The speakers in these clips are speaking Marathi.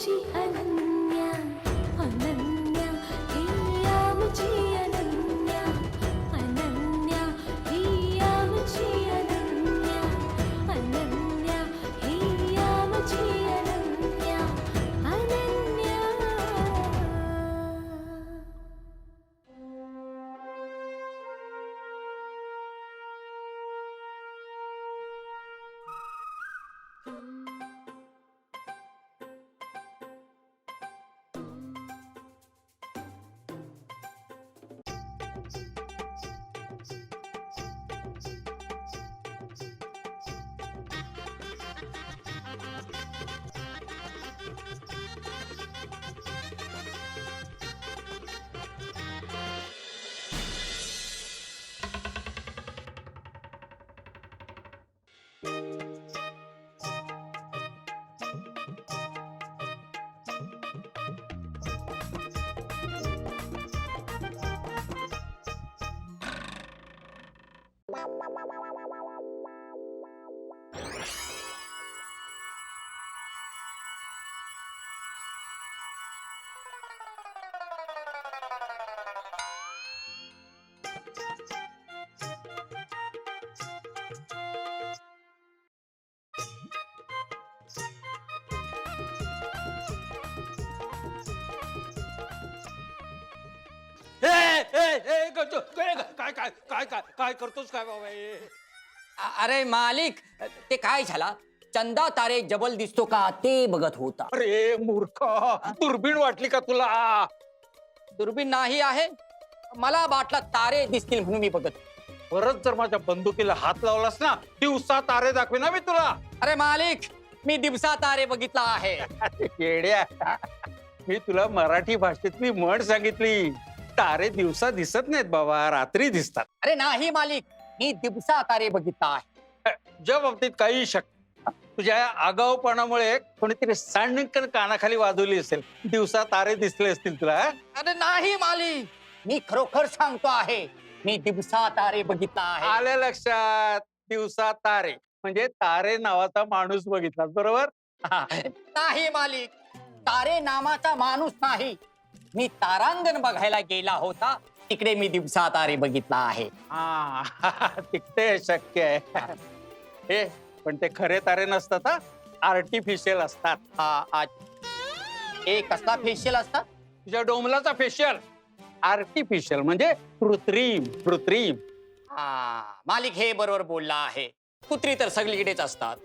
आमची अनन्या काय काय काय काय काय करतोस काय बाबा हे? अ- अरे मालिक ते काय झाला? चंदा तारे जबल दिसतो का? ते बघत होता. अरे मूर्ख दुर्बीण वाटली का तुला दुर्बीण नाही आहे मला वाटलं तारे दिसतील म्हणून मी बघत. परत जर माझ्या बंदुकीला हात लावलास ना दिवसा तारे दाखवे ना मी तुला अरे मालिक मी दिवसा तारे बघितला आहे. येड्या. मी तुला मराठी भाषेतली म्हण सांगितली. तारे दिवसा दिसत नाहीत बाबा रात्री दिसतात. अरे नाही मालिक मी दिवसा तारे बघितला आहे. ज्या बाबतीत काही शक तुझ्या या आगाऊपणामुळे कोणीतरी सांडकन कानाखाली वाजवली असेल. दिवसा तारे दिसले असतील तुला हा? अरे नाही मालिक मी खरोखर सांगतो आहे मी दिवसा तारे बघितला आहे. आलं लक्षात दिवसा तारे म्हणजे तारे नावाचा माणूस बघितला बरोबर? नाही मालिक तारे नामाचा माणूस नाही. मी तारांगण बघायला गेला होता. तिकडे मी दिवसा तारे बघितला आहे. हा तिकडे शक्य आहे. हे पण ते खरे तारे नसतात हा. आर्टिफिशियल असतात. हा आज ए कसला फेशियल असतात? तुझ्या डोमलाचा फेशियल आर्टिफिशियल म्हणजे कृत्रिम कृत्रिम. हा मालिक हे बरोबर बोलला आहे. कुत्री तर सगळीकडेच असतात.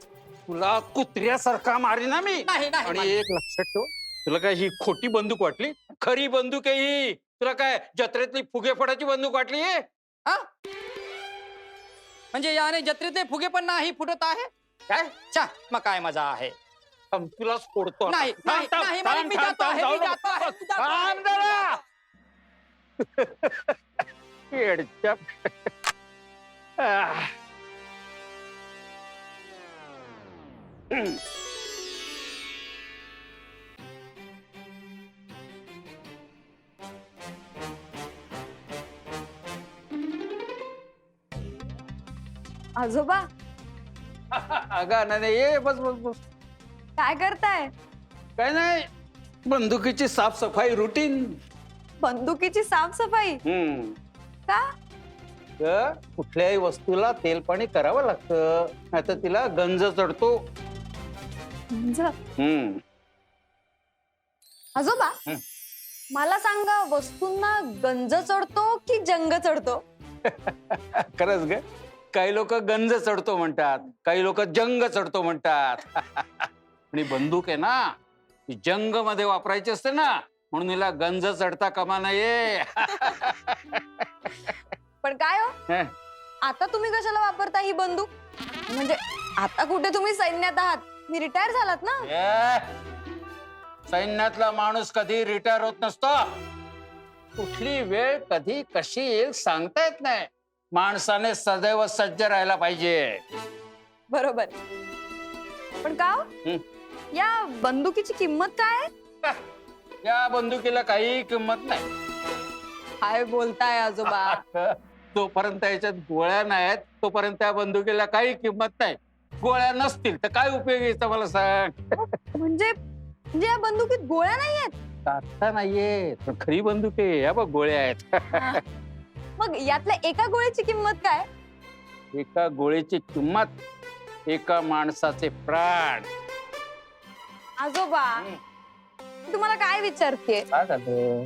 तुला कुत्र्यासारखा मारी ना मी. नाही नाही आणि मालिक. एक लक्षात ठेव. तुला काय ही खोटी बंदूक वाटली खरी बंदूक आहे ही तुला काय जत्रेतली फुगेफडाची बंदूक वाटली आहे हा? म्हणजे याने जत्रेतले फुगे पण नाही फुटत आहे काय चा मग काय मज़ा आहे थांब, तुला सोडतो आता. नाही, नाही, थांब, नाही, थांब, मी थांब, जातो थांब, आहे, मी जातो आहे, मी जातो आहे. थांब जरा. येडच्या. आह. आजोबा? अगं अनन्या, ये बस बस बस. काय करताय? काय नाही बंदुकीची साफसफाई रुटीन बंदुकीची साफसफाई? का? कुठल्याही वस्तूला तेल पाणी करावं लागतं नाहीतर तिला गंज चढतो. हम्म. आजोबा हं. मला सांगा वस्तूंना गंज चढतो की जंग चढतो? खरंच ग. काही लोक गंज चढतो म्हणतात काही लोक जंग चढतो म्हणतात. आणि बंदूक आहे ना जंगमध्ये वापरायची असते ना म्हणून हिला गंज चढता कमा नये. पण काय हो? हं. आता तुम्ही कशाला वापरता ही बंदूक? म्हणजे आता कुठे तुम्ही सैन्यात आहात? मी रिटायर झालात ना? ए, सैन्यातला माणूस कधी रिटायर होत नसतो. कुठली वेळ कधी कशी येईल सांगता येत नाही. माणसाने सदैव सज्ज राहायला पाहिजे. बरोबर. पण का हो? हं. या बंदुकीची किंमत काय? आहे? या बंदुकीला काही किंमत नाही. काय बोलताय आजोबा? जोपर्यंत याच्यात गोळ्या नाहीत तोपर्यंत त्या बंदुकीला काही किंमत नाही. गोळ्या नसतील तर काय उपयोग यायचा मला सांग? म्हणजे म्हणजे या बंदुकीत गोळ्या नाही आहेत आता नाहीये पण खरी बंदूक आहे या बघ गोळ्या आहेत. मग यातल्या एका गोळीची किंमत काय? एका गोळीची किंमत एका माणसाचे प्राण. आजोबा मी तुम्हाला काय विचारते काय झालं?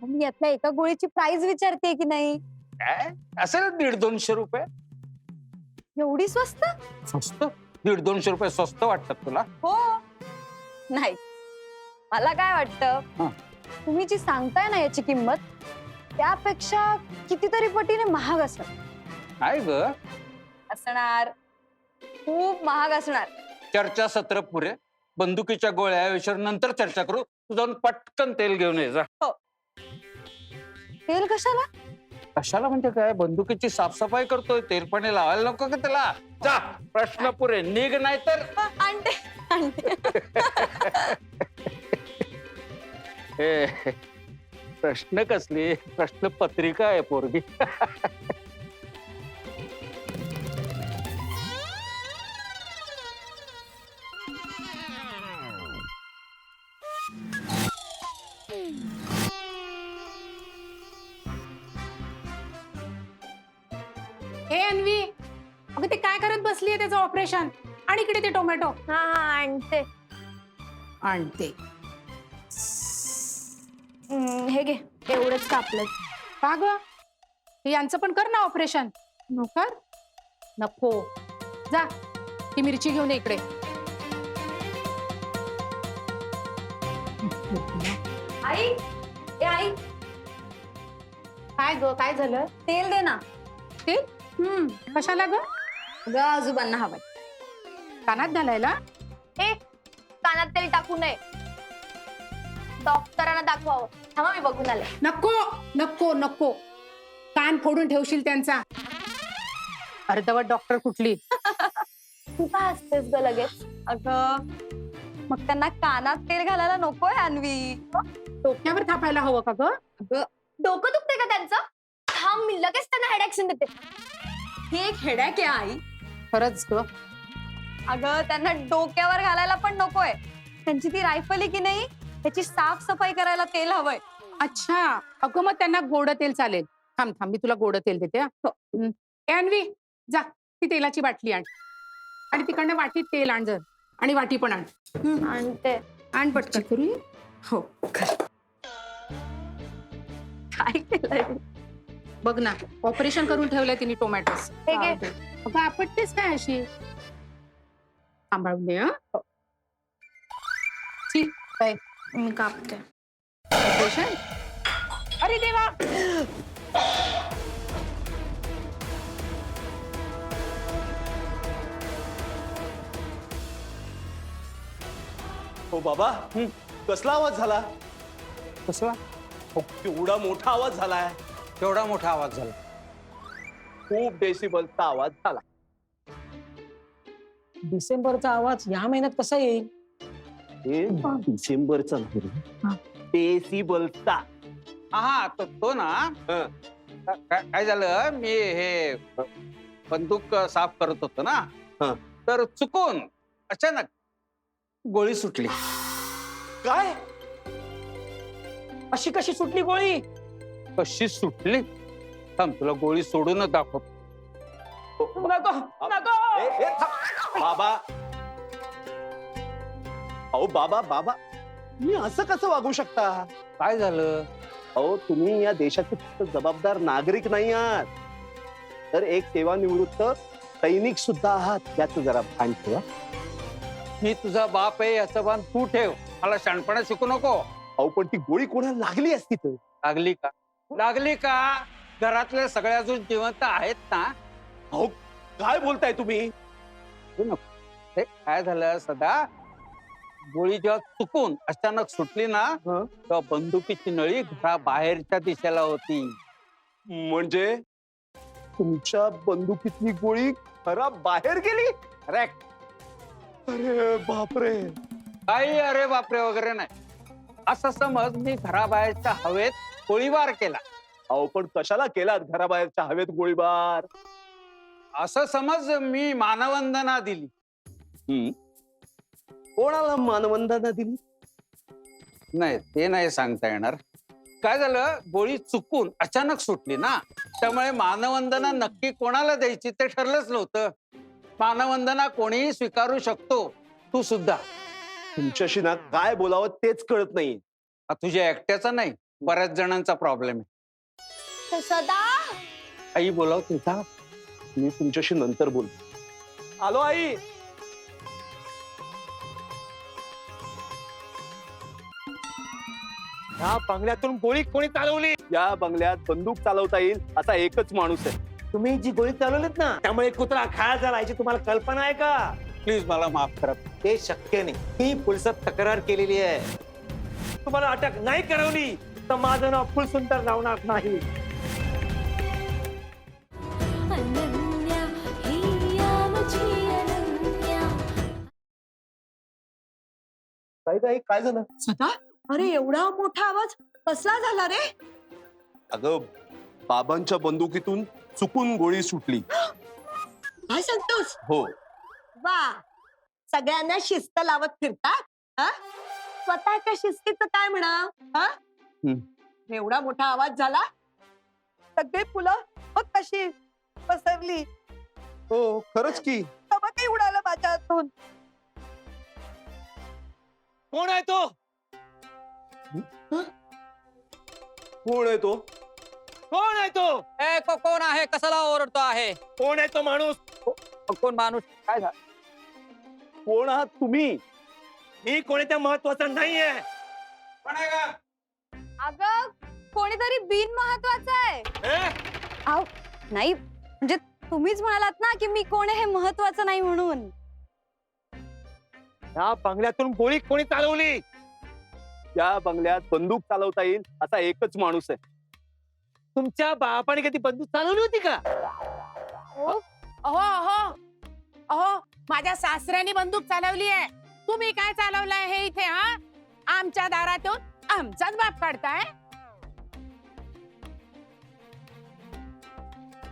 मी यातल्या एका गोळीची प्राइस विचारते की नाही? काय? असेल दीड दोनशे रुपये. एवढी स्वस्त? स्वस्त? दीड दोनशे रुपये स्वस्त वाटतात तुला? हो. नाही. मला काय. वाटतं? तुम्ही जी सांगताय ना याची किंमत त्यापेक्षा कितीतरी पटीने महाग असणार काय ग? असणार. खूप महाग असणार. चर्चा सत्र पुरे. बंदुकीच्या गोळ्या या विषयावर नंतर चर्चा करू. तू जाऊन पटकन तेल घेऊन ये जा. तेल कशाला? कशाला म्हणजे काय? बंदुकीची साफसफाई करतोय. तेल पाणी लावायला नको का त्याला? जा प्रश्न पुरे. निघ नाही तर आणते आणते. हे. प्रश्न कसली? प्रश्न पत्रिका आहे पोरगी. हे अन्वी अगं ते काय करत बसलीये त्याचं ऑपरेशन? आणि इकडे ते टोमॅटो. हा हा आणते. आणते. हम्म, हे घे. एवढंच कापलं का ग? हे यांचं पण कर ना ऑपरेशन कर. नको. जा. ही मिरची घेऊन ये इकडे. आई ए आई. काय ग काय झालं? तेल दे ना. ते हम्म. कशाला ग? ग आजोबांना हवंय. कानात घालायला? ए कानात तेल टाकू नये. डॉक्टरांना दाखवावं. थांबा मी बघून आले. नको नको नको. कान फोडून ठेवशील त्यांचा. अर्धवट डॉक्टर कुठली? तू का हसतेस ग लगेच? अगं मग त्यांना कानात तेल घालायला नकोय अन्वी. डोक्यावर थापायला हवं का ग? डोकं दुखते का त्यांचं? थांब मी लगेच त्यांना हेड ऍक्शन देते. ही एक हेडॅक आहे आई. खरंच ग. अगं त्यांना डोक्यावर घालायला पण नकोय. त्यांची ती रायफल आहे की नाही? त्याची साफसफाई करायला तेल हवंय. अच्छा. अगं मग त्यांना गोड तेल चालेल. थांब थांब मी तुला गोड तेल देते हा. हं. ए, अन्वी जा. ती तेलाची बाटली आण. आणि तिकडनं वाटीत तेल आण जर. आणि वाटी पण आण. आणते. आण पटकन. करू हो. काय केलंय बघ ना ऑपरेशन करून ठेवलंय तिने टोमॅटोस हे घे. अगं आपटतेस काय अशी? सांभाळून दे हं? छी, काय मी कापते. ऑपरेशन अरे देवा! हो बाबा कसला आवाज झाला? कसला? हो, केवढा मोठा आवाज झालाय. केवढा मोठा आवाज झाला. खूप डेसिबलचा आवाज झाला. डिसेंबरचा आवाज या महिन्यात कसा येईल? हे. डिसेंबरचा नाही डेसिबलचा हा. हा तो तो ना. हं. का- का- काय झालं? मी हे बंदूक साफ करत होतो ना. हं. तर चुकून अचानक गोळी सुटली. काय? अशी कशी सुटली गोळी? कशी सुटली? थांब तुला गोळी सोडूनच दाखव. नको नको. बाबा अहो बाबा बाबा तुम्ही असं कसं वागू शकता? काय झालं? अहो तुम्ही या देशाचे फक्त जबाबदार नागरिक नाही आहात. तर एक सेवानिवृत्त सैनिक सुद्धा आहात याचं जरा भान ठेवा. मी तुझा बाप आहे याचं भान तू ठेव. मला शाणपणा शिकू नको. अहो पण ती गोळी कोणाला लागली असती तर? लागली का? लागली का? घरातले सगळे अजून जिवंत आहेत ना? अहो काय बोलताय तुम्ही? ते काय झालं सदा? गोळी जेव्हा चुकून अचानक सुटली ना हं? तेव्हा बंदुकीची नळी घरा बाहेरच्या दिशेला होती. म्हणजे? तुमच्या बंदुकीतली गोळी खरा बाहेर गेली? करेक्ट अरे बापरे. काही अरे बापरे वगैरे नाही. असं समज मी घराबाहेरच्या हवेत गोळीबार केला. अहो पण कशाला केलात घराबाहेरच्या हवेत गोळीबार? असं समज मी मानवंदना दिली. हम्म. कोणाला मानवंदना दिली? नाही ते नाही सांगता येणार. काय झालं? गोळी चुकून अचानक सुटली ना. त्यामुळे मानवंदना नक्की कोणाला द्यायची ते ठरलंच नव्हतं. मानवंदना कोणीही स्वीकारू शकतो. तू सुद्धा. तुमच्याशी ना काय बोलावं तेच कळत नाही. हा तुझ्या एकट्याचा नाही. बऱ्याच जणांचा प्रॉब्लेम आहे. सदा! आई बोलाव तुझा मी तुमच्याशी नंतर बोल आलो आई! ह्या बंगल्यातून गोळी कोणी चालवली? या बंगल्यात बंदूक चालवता येईल असा एकच माणूस आहे. तुम्ही जी गोळी चालवलीत ना त्यामुळे कुत्रा खाया झाला याची तुम्हाला कल्पना आहे का? प्लीज मला माफ करा. ते शक्य नाही. मी पोलिसात तक्रार केलेली आहे. तुम्हाला अटक नाही करवली तर माझं नाव फुलसुंदर लावणार नाही. अनन्या हिया मुझी अनन्या. काय काय झालं? सदा? अरे एवढा मोठा आवाज कसला झाला रे? अगं बाबांच्या बंदुकीतून चुकून गोळी सुटली. काय सांगतोस? हो. वा. सगळ्यांना शिस्त लावत फिरतात हा? स्वतःच्या शिस्तीचं काय म्हणा हा? एवढा मोठा आवाज झाला. सगळी फुलं बघ कशी पसरली? हो खरंच की. काही उडालं माझ्या हातून कोण आहे तो? कोण आहे तो? कोण आहे तो? ए को- कोण आहे? कशाला ओरडतो आहे? कोण आहे तो माणूस? कोण माणूस? काय झालं कोण आहात तुम्ही? मी कोणत्या महत्वाचं नाहीये. अगं कोणीतरी बिन महत्वाचं आहे. ए? नाही म्हणजे तुम्हीच म्हणालात ना की मी कोण आहे हे महत्वाचं नाही म्हणून. ह्या बंगल्यातून गोळी कोणी चालवली? या बंगल्यात बंदूक चालवता येईल असा एकच माणूस आहे. तुमच्या बापाने कधी बंदूक चालवली होती का? अहो अहो. अहो माझ्या सासऱ्याने बंदूक चालवली आहे. तुम्ही काय चालवलंय हे इथे हा? आमच्या दारातून आमचाच बाप काढताय?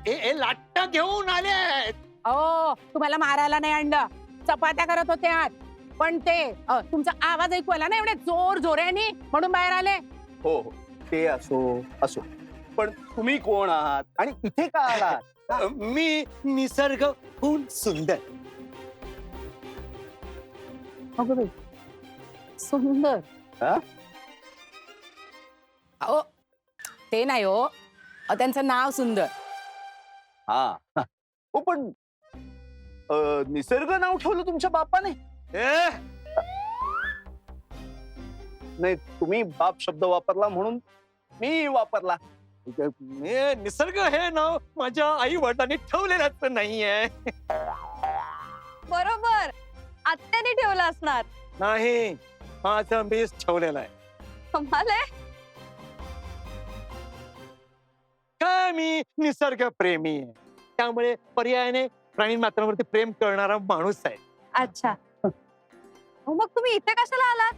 ए ए लाट्ट घेऊन आले. अहो तुम्हाला मारायला नाही आणलं. चपात्या करत होते आत पण ते अ, तुमचा आवाज ऐकू आला ना एवढे जोर जोऱ्याने म्हणून बाहेर आले? हो हो. ते असो असो. पण तुम्ही कोण आहात? आणि इथे का आलात? मी निसर्ग फुल सुंदर. अगं बाई, सुंदर. हा? अहो ते नाही हो. अ, त्यांचं नाव सुंदर. हा. हो पण अ, निसर्ग नाव ठेवलं तुमच्या बापाने? ए! नाही तुम्ही बाप शब्द वापरला म्हणून मी वापरला. निसर्ग हे नाव माझ्या आई वडिलांनी ठेवलेलंच नाहीये. बरोबर. आत्याने ठेवलं असणार. नाही माझं मीच ठेवलेलं आहे. काय मी? निसर्ग प्रेमी आहे. त्यामुळे पर्यायाने प्राणी मात्रांवरती प्रेम करणारा माणूस आहे. अच्छा. हो, मग तुम्ही इथे कशाला आलात?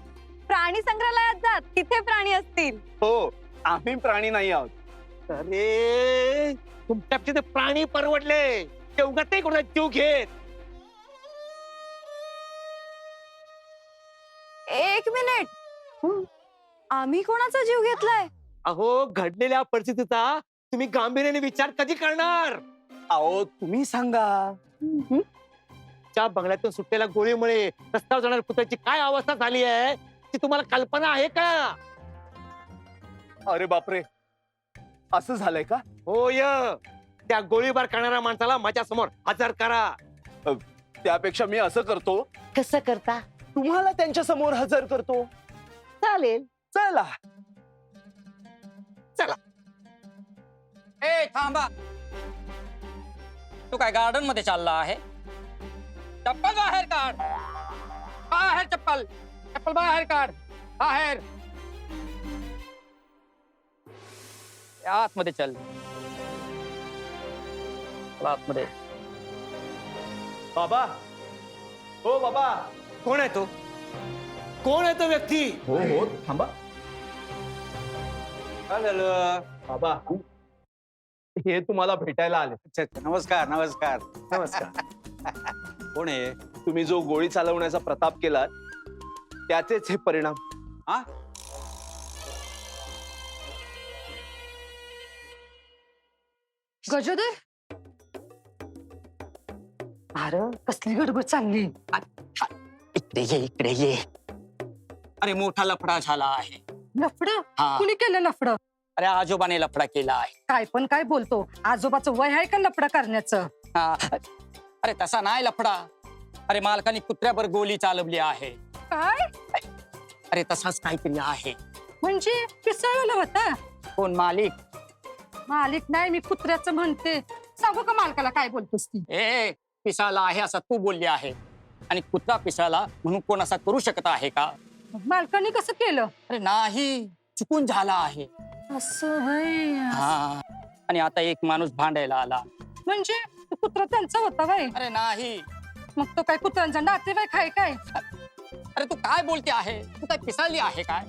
प्राणी संग्रहालयात जा तिथे प्राणी असतील. हो आम्ही प्राणी नाही आहोत. अरे तुमच्या ते प्राणी परवडले. तेवढा ते कोणा जीव घेत. एक मिनिट. आम्ही कोणाचा जीव घेतलाय? अहो घडलेल्या परिस्थितीचा तुम्ही गांभीर्याने विचार कधी करणार? अहो तुम्ही सांगा. त्या बंगल्यातून सुटलेल्या गोळीमुळे रस्त्यावर जाणाऱ्या कुत्र्याची काय अवस्था झाली आहे? ती तुम्हाला कल्पना आहे का? अरे बापरे. असं झालंय का? होय त्या गोळीबार करणाऱ्या माणसाला माझ्यासमोर हजर करा. त्यापेक्षा मी असं करतो. कसं करता? तुम्हाला त्यांच्यासमोर हजर करतो. चालेल. चला. ए थांबा. तू काय गार्डनमध्ये चालला आहे? चप्पल बाहेर काढ. बाहेर चप्पल. चप्पल बाहेर काढ. बाहेर. आतमध्ये चल. चल आतमध्ये. बाबा. हो बाबा. कोण आहे तो? कोण आहे तो व्यक्ती? हो हो थांबा. काय झालं? बाबा. हे तुम्हाला भेटायला आले. अच्छा अच्छा. नमस्कार नमस्कार. नमस्कार. कोण आहे? तुम्ही जो गोळी चालवण्याचा प्रताप केलात त्याचेच हे परिणाम. हा? गजोदर? अरे कसली गडबड चालली? इकडे ये इकडे ये. अरे मोठा लफडा झाला आहे. लफड? हा. कुणी केलं लफड? अरे आजोबाने लफडा केला आहे. काय पण काय बोलतो. आजोबाचं वय आहे का लफड करण्याचं? हा. अरे तसा नाही लफडा. अरे मालकाने कुत्र्यावर गोली चालवली आहे. काय? अरे तसाच काहीतरी आहे. म्हणजे पिसळलं होता? कोण मालिक? मालिक नाही मी कुत्र्याचं म्हणते. सांगू का मालकाला काय बोलतोस ती? ए पिसाला आहे असं तू बोलली आहे. आणि कुत्रा पिसाला म्हणून कोण असा करू शकत आहे का? मालकाने कसं केलं? अरे नाही चुकून झाला आहे. असं. हा. आणि आता एक माणूस भांडायला आला. म्हणजे कुत्रा त्यांचा होता बाई. अरे नाही. मग तो काय कुत्र्यांचा नातेवाईक आहे काय? अरे तू काय बोलते आहे? तू काय पिसाळली आहे काय?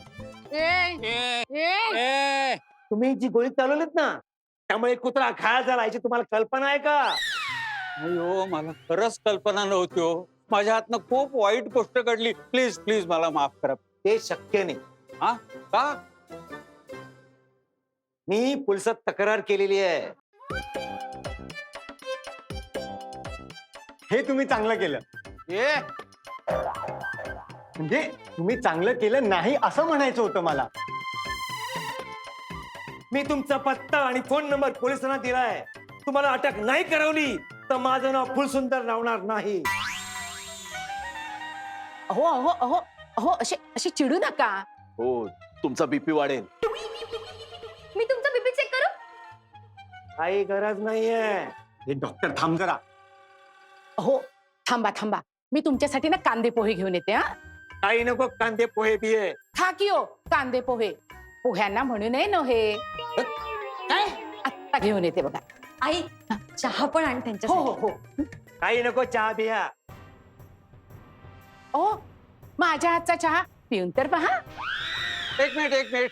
ए, ए, ए, ए, तुम्ही जी गोळी चालवलीत ना त्यामुळे कुत्रा घायल झाला याची तुम्हाला कल्पना आहे का? अयो मला खरंच कल्पना नव्हती हो. माझ्या हातनं खूप वाईट गोष्ट घडली. प्लीज प्लीज मला माफ करा. ते शक्य नाही. हा? का? मी पोलिसात तक्रार केलेली आहे. हे तुम्ही चांगलं केलं. ए म्हणजे तुम्ही चांगलं केलं नाही असं म्हणायचं होतं मला. मी तुमचा पत्ता आणि फोन नंबर पोलिसांना दिलाय. तुम्हाला अटक नाही करवली तर माझं नाव फुलसुंदर लावणार नाही. अहो अहो अहो अहो असे असे चिडू नका. हो तुमचा बीपी वाढेल. मी तुमचा बीपी चेक करू? काही गरज नाहीये. हे डॉक्टर थांब जरा. हो थांबा थांबा. मी तुमच्यासाठी ना कांदे पोहे घेऊन येते हा. काही नको कांदे पोहे बिये खा की हो कांदे पोहे. पोह्यांना म्हणू नये नव्हे काय? आत्ता घेऊन येते बघा. आई चहा पण आण हो त्यांच्या हो हो. काही नको चहा बिया ओ माझ्या हातचा चहा? पिऊन तर पहा. एक मिनिट एक मिनिट.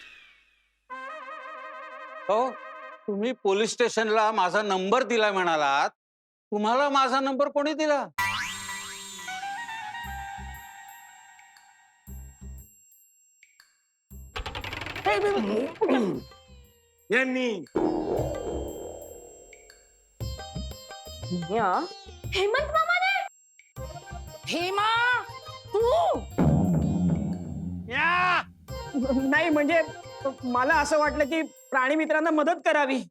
हो तुम्ही पोलीस स्टेशनला माझा नंबर दिला म्हणालात. तुम्हाला माझा नंबर कोणी दिला? यांनी. हेमंत मामाने? हेमा तू? नाही म्हणजे मला असं वाटलं की प्राणी मित्रांना मदत करावी.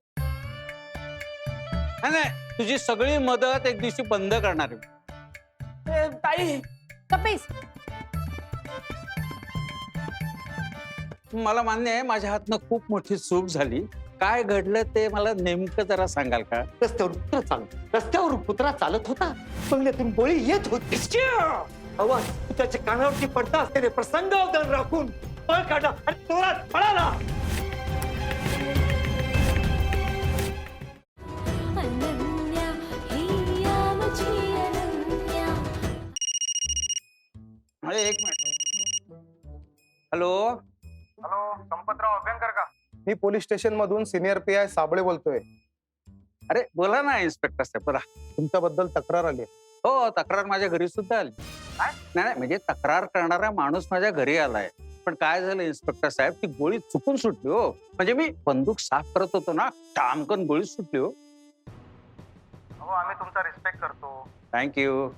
नाही तुझी सगळी मदत एक दिवशी बंद करणार आहे. ए, ताई कपेस मला मान्य आहे माझ्या हातनं खूप मोठी चूक झाली. काय घडलं ते मला नेमकं जरा सांगाल का? रस्त्यावर कुत्रा चालत रस्त्यावर कुत्रा चालत होता. बंगल्यातून गोळी येत होती. आवाज त्याच्या कानावरती पडता असलेले प्रसंग अवधान राखून पळ काढला आणि तोरात पळाला. अरे एक minute. Hello? Hello Sampatrao Abhyankar का? मी पोलीस स्टेशन मधून सिनियर पी आय साबळे बोलतोय. अरे बोला ना इन्स्पेक्टर साहेब बोला. तुमच्याबद्दल तक्रार आली. हो तक्रार माझ्या घरी सुद्धा आली. नाही नाही म्हणजे तक्रार करणारा माणूस माझ्या घरी आलाय. पण काय झालं इन्स्पेक्टर साहेब ती गोळी चुकून सुटली हो. म्हणजे मी बंदूक साफ करत होतो ना टामकन गोळी सुटली हो. हो आम्ही तुमचा रिस्पेक्ट करतो. थँक्यू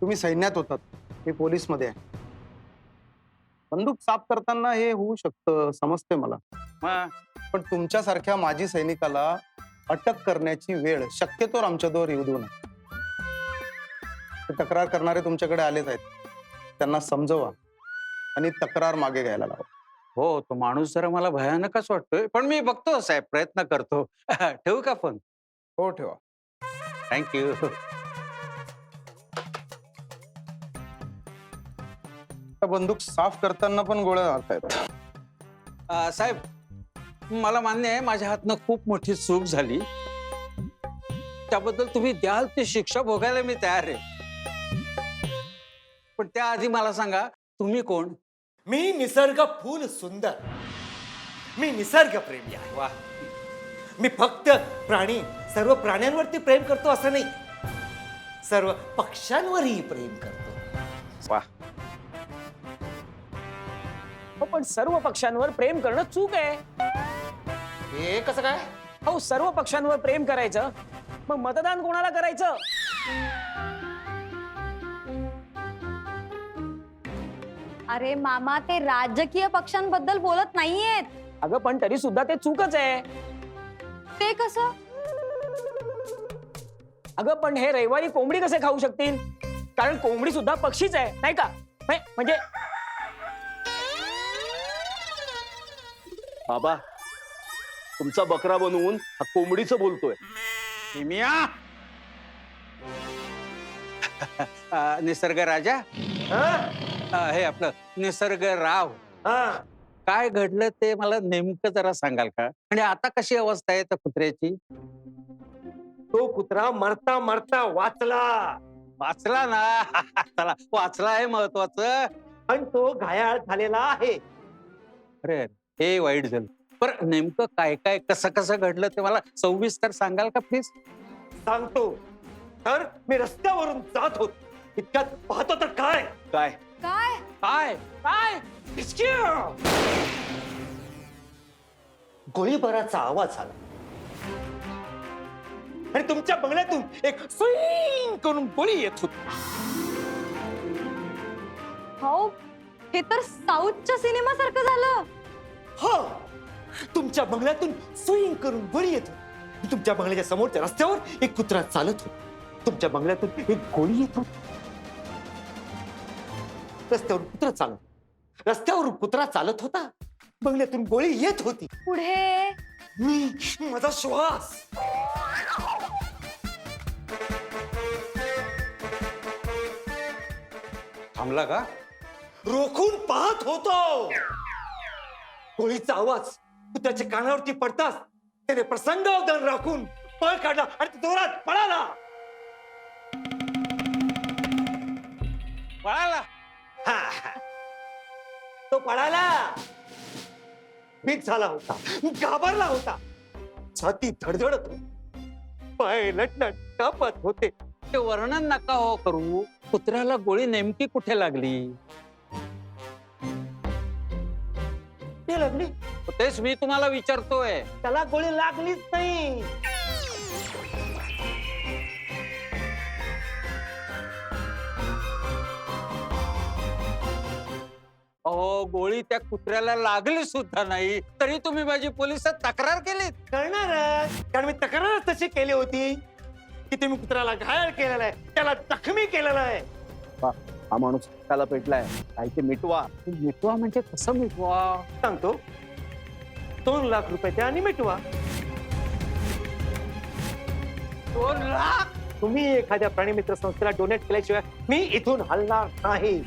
तुम्ही सैन्यात होतात. मी पोलीसमध्ये आहे. बंदूक साफ करताना हे होऊ शकतं समजते मला. पण तुमच्यासारख्या माजी सैनिकाला अटक करण्याची वेळ शक्यतोवर आमच्याजवळ येऊ देऊ नका. तक्रार करणारे तुमच्याकडे आलेच आहेत. त्यांना समजवा आणि तक्रार मागे घ्यायला लावा. हो तो माणूस जरा मला भयानकच वाटतोय. पण मी बघतो साहेब प्रयत्न करतो. ठेवू का फोन? हो ठेवा. थँक्यू. बंदूक साफ करताना पण गोळ्या घालतायत साहेब मला मान्य आहे माझ्या हातनं खूप मोठी चूक झाली. त्याबद्दल तुम्ही द्याल ती शिक्षा भोगायला मी तयार आहे. पण त्याआधी मला सांगा तुम्ही कोण? मी निसर्ग फूल सुंदर. मी निसर्ग प्रेमी आहे. वा मी फक्त प्राणी सर्व प्राण्यांवरती प्रेम करतो असं नाही. सर्व पक्ष्यांवरही प्रेम करतो. वा हो पण सर्व पक्षांवर प्रेम करणं चूक आहे. हे कसं काय? हो सर्व पक्षांवर प्रेम करायचं मग मतदान कोणाला करायचं? अरे मामा ते राजकीय पक्षांबद्दल बोलत नाहीयेत. अगं पण तरी सुद्धा ते चूकच आहे. ते कसं? अगं पण हे रविवारी कोंबडी कसे खाऊ शकतील? कारण कोंबडी सुद्धा पक्षीच आहे नाही का? नाही, म्हणजे बाबा तुमचा बकरा बनवून हा कोंबडीचं बोलतोय. निमिया! अ, निसर्ग राजा? हा? अ, हे आपलं निसर्ग राव. हा. काय घडलं ते मला नेमकं जरा सांगाल का? म्हणजे आता कशी अवस्था आहे त्या कुत्र्याची? तो कुत्रा मरता मरता वाचला. वाचला ना? चला वाचला आहे महत्वाचं. पण तो घायाळ झालेला आहे. अरे अरे, हे वाईट झालं. बरं नेमकं काय काय कसं कसं घडलं ते मला सविस्तर सांगाल का प्लीज सांगतो. तर मी रस्त्यावरून जात होत. इतक्यात पाहतो तर काय? काय? काय? काय? काय? गोळीबाराचा आवाज आला. आणि तुमच्या बंगल्यातून एक स्विंग करून गोळी येत होती. हो हे तर साऊथच्या सिनेमासारखं झालं. हा. तुमच्या बंगल्यातून स्विंग करून गोळी येत होती. तुमच्या बंगल्याच्या समोरच्या रस्त्यावर एक कुत्रा चालत होता. तुमच्या बंगल्यातून एक गोळी येत होती. रस्त्यावर कुत्रा चालत रस्त्यावर कुत्रा चालत होता. बंगल्यातून गोळी येत होती. पुढे? मी माझा श्वास. थांबला का? रोखून पाहत होतो. गोळीचा आवाज कुत्र्याच्या कानावरती पडताच त्याने प्रसंगावधान राखून पळ काढला आणि जोरात पळाला. पळाला? हा. तो पळाला. भीत झाला होता. घाबरला होता. छाती धडधडत होती. पाय लटलट कापत होते. ते वर्णन नका हो करू. कुत्र्याला गोळी नेमकी कुठे लागली? ते लागली तेच मी तुम्हाला विचारतोय. त्याला गोळी लागलीच नाही. अहो गोळी त्या कुत्र्याला लागली सुद्धा नाही. तरी तुम्ही माझी पोलिसात तक्रार केलीत. करणारच. कारण मी तक्रारच तशी केली होती की तुम्ही कुत्र्याला घायल केलेला आहे त्याला जखमी केलेला आहे. हा माणूस त्याला पेटलाय. काय ते मिटवा मिटवा म्हणजे कसं मिटवा? सांगतो. दोन लाख रुपये द्या आणि मिटवा. दोन लाख? तुम्ही एखाद्या प्राणी मित्र संस्थेला डोनेट केल्याशिवाय मी इथून हलणार नाही.